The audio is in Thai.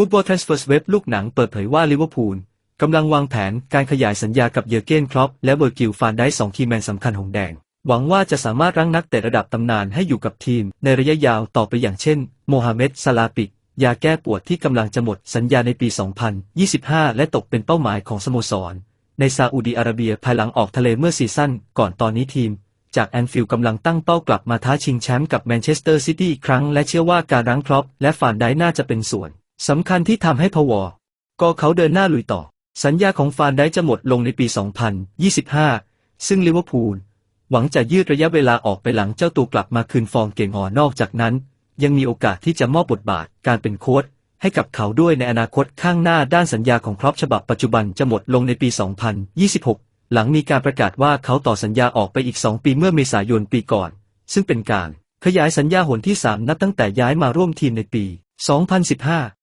ฟุตบอล Transfers Web ลูกหนังเปิดเผยว่าลิเวอร์พูลกำลังวางแผนการขยายสัญญากับเยอร์เกนครอปและเวอร์กิลฟานได้สองคีย์แมนสำคัญของแดง หวังว่าจะสามารถรั้งนักเตะระดับตำนานให้อยู่กับทีม ในระยะยาวต่อไปอย่างเช่น โมฮัมเหม็ดซาลาปิก ยาแก้ปวดที่กำลังจะหมดสัญญาในปี 2025 และตกเป็นเป้าหมายของสโมสร ในซาอุดีอาระเบียภายหลังออกทะเลเมื่อซีซั่นก่อนตอนนี้ทีม จากแอนฟิลด์กำลังตั้งเป้ากลับมาท้าชิงแชมป์กับแมนเชสเตอร์ซิตี้อีกครั้งและเชื่อว่าการรั้งครอปและฟานได้น่าจะเป็นส่วน สำคัญที่ทำให้พวอก็เขาเดินหน้าลุยต่อ สัญญาของฟานได้จะหมดลงในปี 2025 ซึ่งลิเวอร์พูลหวังจะยืดระยะเวลาออกไปหลังเจ้าตัวกลับมาคืนฟอร์มเก่งอ่อนนอกจากนั้น ยังมีโอกาสที่จะมอบบทบาทการเป็นโค้ชให้กับเขาด้วยในอนาคตข้างหน้าด้านสัญญาของครอปฉบับปัจจุบันจะหมดลงในปี 2026 หลังมีการประกาศว่าเขาต่อสัญญาออกไปอีก 2 ปีเมื่อเมษายนปีก่อน ซึ่งเป็นการขยายสัญญาหนที่ 3 นับตั้งแต่ย้ายมาร่วมทีมในปี 2015